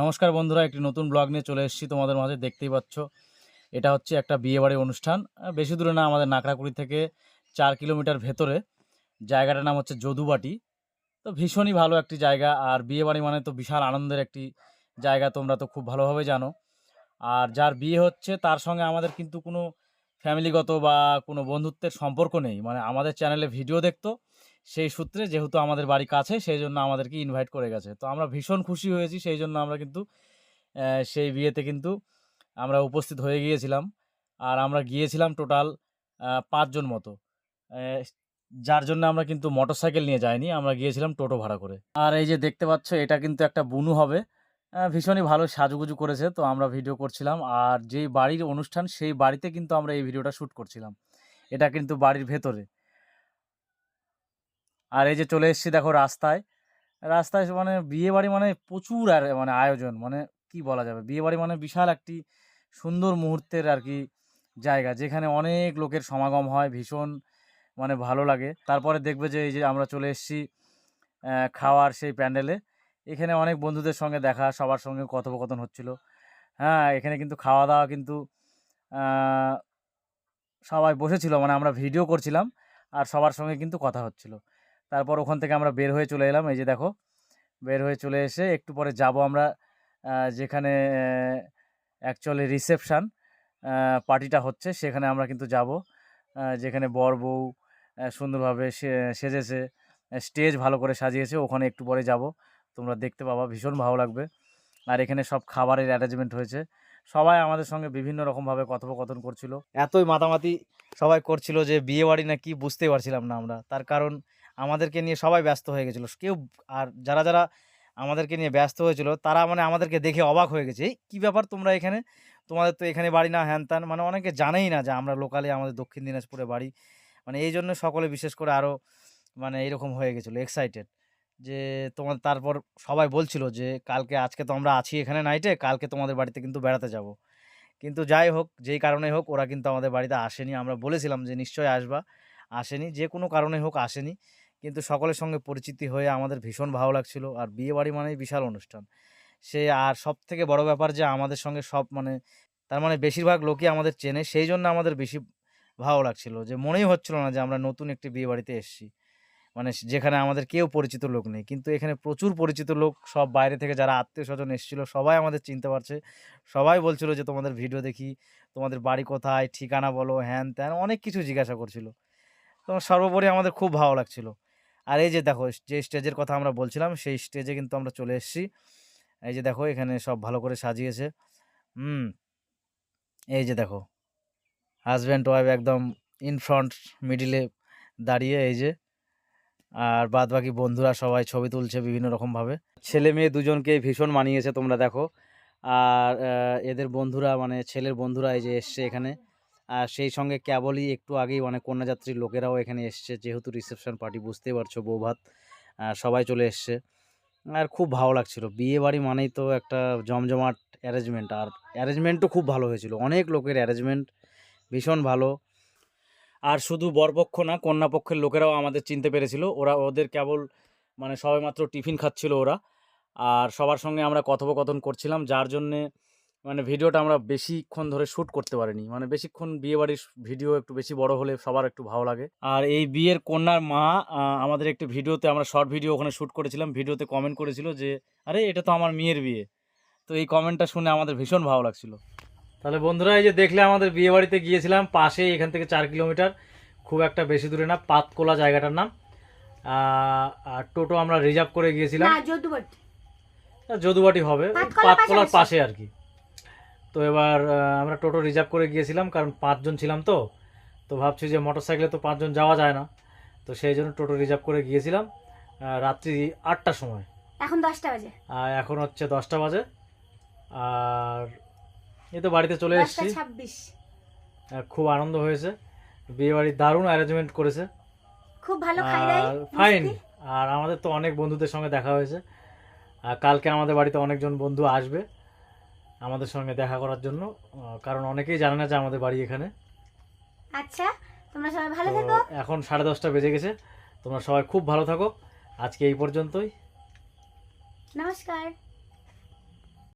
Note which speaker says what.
Speaker 1: নমস্কার বন্ধুরা, একটি নতুন ব্লগ নিয়ে চলে এসেছি তোমাদের মাঝে, দেখতেই পাচ্ছ। এটা হচ্ছে একটা বিয়েবাড়ির অনুষ্ঠান। বেশি দূরে না, আমাদের নাকড়াকুড়ি থেকে চার কিলোমিটার ভেতরে। জায়গাটার নাম হচ্ছে যদুবাটি। তো ভীষণই ভালো একটি জায়গা, আর বিয়েবাড়ি মানে তো বিশাল আনন্দের একটি জায়গা, তোমরা তো খুব ভালোভাবে জানো। আর যার বিয়ে হচ্ছে, তার সঙ্গে আমাদের কিন্তু কোনো ফ্যামিলিগত বা কোনো বন্ধুত্বের সম্পর্ক নেই। মানে আমাদের চ্যানেলে ভিডিও দেখতো সেই সূত্রে যেহেতু আমাদের বাড়ি কাছে, সেই জন্য আমাদেরকে ইনভাইট করে গেছে। তো আমরা ভীষণ খুশি হয়েছি, সেই জন্য আমরা কিন্তু সেই বিয়েতে কিন্তু আমরা উপস্থিত হয়ে গিয়েছিলাম। আর আমরা গিয়েছিলাম টোটাল পাঁচজন মতো। যার জন্য আমরা কিন্তু মোটর সাইকেল নিয়ে যাইনি, আমরা গিয়েছিলাম টোটো ভাড়া করে। আর এই যে দেখতে পাচ্ছ, এটা কিন্তু একটা বুনু হবে। ভীষণই ভালো সাজুগুজু করেছে, তো আমরা ভিডিও করছিলাম। আর যেই বাড়ির অনুষ্ঠান, সেই বাড়িতে কিন্তু আমরা এই ভিডিওটা শ্যুট করছিলাম। এটা কিন্তু বাড়ির ভেতরে। আর এই যে চলে এসেছি দেখো রাস্তায়। রাস্তায় মানে বিয়ে বাড়ি মানে প্রচুর আর মানে আয়োজন মানে কি বলা যাবে? বিয়ে বাড়ি মানে বিশাল একটি সুন্দর মুহূর্তের আর কি জায়গা, যেখানে অনেক লোকের সমাগম হয়, ভীষণ মানে ভালো লাগে। তারপরে দেখবে যে এই যে আমরা চলে এসেছি খাওয়ার সেই প্যান্ডেলে। এখানে অনেক বন্ধুদের সঙ্গে দেখা, সবার সঙ্গে কথোপকথন হচ্ছিল। হ্যাঁ এখানে কিন্তু খাওয়া দাওয়া কিন্তু সবাই বসেছিল মানে আমরা ভিডিও করছিলাম আর সবার সঙ্গে কিন্তু কথা হচ্ছিল। তারপর ওখান থেকে আমরা বের হয়ে চলে এলাম। এই যে দেখো, বের হয়ে চলে এসে একটু পরে যাব আমরা যেখানে অ্যাকচুয়ালি রিসেপশান পার্টিটা হচ্ছে, সেখানে আমরা কিন্তু যাব। যেখানে বর বউ সুন্দরভাবে সেজেছে, স্টেজ ভালো করে সাজিয়েছে, ওখানে একটু পরে যাব। তোমরা দেখতে পাবা, ভীষণ ভালো লাগবে। আর এখানে সব খাবারের অ্যারেঞ্জমেন্ট হয়েছে। সবাই আমাদের সঙ্গে বিভিন্ন রকমভাবে কথোপকথন করছিল। এতই মাতামাতি সবাই করছিল যে বিয়ে বাড়ি না কি বুঝতেই পারছিলাম না আমরা। তার কারণ আমাদেরকে নিয়ে সবাই ব্যস্ত হয়ে গেছিল। কেউ আর যারা যারা আমাদেরকে নিয়ে ব্যস্ত হয়েছিল, তারা মানে আমাদেরকে দেখে অবাক হয়ে গেছে কী ব্যাপার তোমরা এখানে? তোমাদের তো এখানে বাড়ি না, হ্যান ত্যান। মানে অনেকে জানেই না যে আমরা লোকালে আমাদের দক্ষিণ দিনাজপুরে বাড়ি। মানে এই জন্য সকলে বিশেষ করে আরও মানে এরকম হয়ে গেছিল এক্সাইটেড যে তোমার, তারপর সবাই বলছিল যে, কালকে, আজকে তো আমরা আছি এখানে নাইটে কালকে তোমাদের বাড়িতে কিন্তু বেড়াতে যাব। কিন্তু যাই হোক, যেই কারণে হোক, ওরা কিন্তু আমাদের বাড়িতে আসেনি। আমরা বলেছিলাম যে, নিশ্চয়ই আসবা। আসেনি, যে কোনো কারণে হোক আসেনি। কিন্তু সকলের সঙ্গে পরিচিতি হয়ে আমাদের ভীষণ ভালো লাগছিল। আর বিয়ে বাড়ি মানেই বিশাল অনুষ্ঠান। সে আর সব থেকে বড় ব্যাপার যে আমাদের সঙ্গে সব মানে তার মানে বেশিরভাগ লোকই আমাদের চেনে, সেই জন্য আমাদের বেশি ভালো লাগছিল। যে মনেই হচ্ছিল না যে আমরা নতুন একটি বিয়ে বাড়িতে এসেছি। মানে যেখানে আমাদের কেউ পরিচিত লোক নেই। কিন্তু এখানে প্রচুর পরিচিত লোক, সব বাইরে থেকে যারা আত্মীয় স্বজন এসেছিল, সবাই আমাদের চিনতে পারছে। সবাই বলছিল যে তোমাদের ভিডিও দেখি, তোমাদের বাড়ি কোথায়, ঠিকানা বলো, হ্যান ত্যান, অনেক কিছু জিজ্ঞাসা করছিল। তো সর্বোপরি আমাদের খুব ভালো লাগছিল। আর এই যে দেখো, যে স্টেজের কথা আমরা বলছিলাম, সেই স্টেজে কিন্তু আমরা চলে এসেছি। এই যে দেখো, এখানে সব ভালো করে সাজিয়েছে। হুম, এই যে দেখো হাজব্যান্ড ওয়াইফ একদম ইন ফ্রন্ট মিডিলে দাঁড়িয়ে, এই যে। আর বাদ বাকি বন্ধুরা সবাই ছবি তুলছে বিভিন্ন রকমভাবে ছেলে মেয়ে দুজনকে ভীষণ মানিয়েছে তোমরা দেখো। আর এদের বন্ধুরা মানে ছেলের বন্ধুরা এই যে এসছে এখানে। আর সেই সঙ্গে কেবলই একটু আগেই অনেক কন্যাযাত্রীর লোকেরাও এখানে এসছে। যেহেতু রিসেপশন পার্টি বুঝতেই পারছ, বৌভাত সবাই চলে এসছে। আর খুব ভালো লাগছিল। বিয়ে বাড়ি মানেই তো একটা জমজমাট অ্যারেঞ্জমেন্ট আর অ্যারেঞ্জমেন্টও খুব ভালো হয়েছিল। অনেক লোকের অ্যারেঞ্জমেন্ট ভীষণ ভালো। আর শুধু বরপক্ষ না, কন্যাপক্ষের লোকেরাও আমাদের চিনতে পেরেছিল। ওরা, ওদের কেবল মানে সবেমাত্র টিফিন খাচ্ছিল ওরা। আর সবার সঙ্গে আমরা কথোপকথন করছিলাম, যার জন্যে মানে ভিডিওটা আমরা বেশিক্ষণ ধরে শ্যুট করতে পারিনি। মানে বেশিক্ষণ বিয়ে বাড়ির ভিডিও একটু বেশি বড় হলে সবার একটু ভালো লাগে। আর এই বিয়ের কন্যার মা আমাদের একটি ভিডিওতে আমরা শর্ট ভিডিও ওখানে শ্যুট করেছিলাম। ভিডিওতে কমেন্ট করেছিল যে আরে এটা তো আমার মেয়ের বিয়ে। তো এই কমেন্টটা শুনে আমাদের ভীষণ ভালো লাগছিল। তাহলে বন্ধুরা এই যে দেখলে আমাদের বিয়ে বাড়িতে গিয়েছিলাম পাশেই এখান থেকে চার কিলোমিটার। খুব একটা বেশি দূরে না পাতকোলা জায়গাটার নাম। আর টোটো আমরা রিজার্ভ করে গিয়েছিলাম।
Speaker 2: যদুবাটি।
Speaker 1: হবে পাতকোলার পাশে আর কি। তো এবার আমরা টোটো রিজার্ভ করে গিয়েছিলাম কারণ পাঁচজন ছিলাম তো। তো ভাবছি যে মোটর সাইকেলে তো পাঁচজন যাওয়া যায় না। তো সেই জন্য টোটো রিজার্ভ করে গিয়েছিলাম রাত্রি আটটার সময়।
Speaker 2: এখন দশটা বাজে।
Speaker 1: আর এখন হচ্ছে দশটা বাজে। আর এই তো বাড়িতে চলে এসেছি।
Speaker 2: ছাব্বিশ।
Speaker 1: খুব আনন্দ হয়েছে। বিয়ে বাড়ির দারুণ অ্যারেঞ্জমেন্ট করেছে।
Speaker 2: খুব ভালো
Speaker 1: আর ফাইন আর আমাদের তো অনেক বন্ধুদের সঙ্গে দেখা হয়েছে। আর কালকে আমাদের বাড়িতে অনেকজন বন্ধু আসবে। আমাদের সঙ্গে দেখা করার জন্য। কারণ অনেকেই জানে না যে আমাদের বাড়ি এখানে।
Speaker 2: আচ্ছা তোমরা সবাই ভালো থাকো।
Speaker 1: এখন সাড়ে দশটা বেজে গেছে। তোমরা সবাই খুব ভালো থাকো। আজকে এই পর্যন্তই।
Speaker 2: নমস্কার।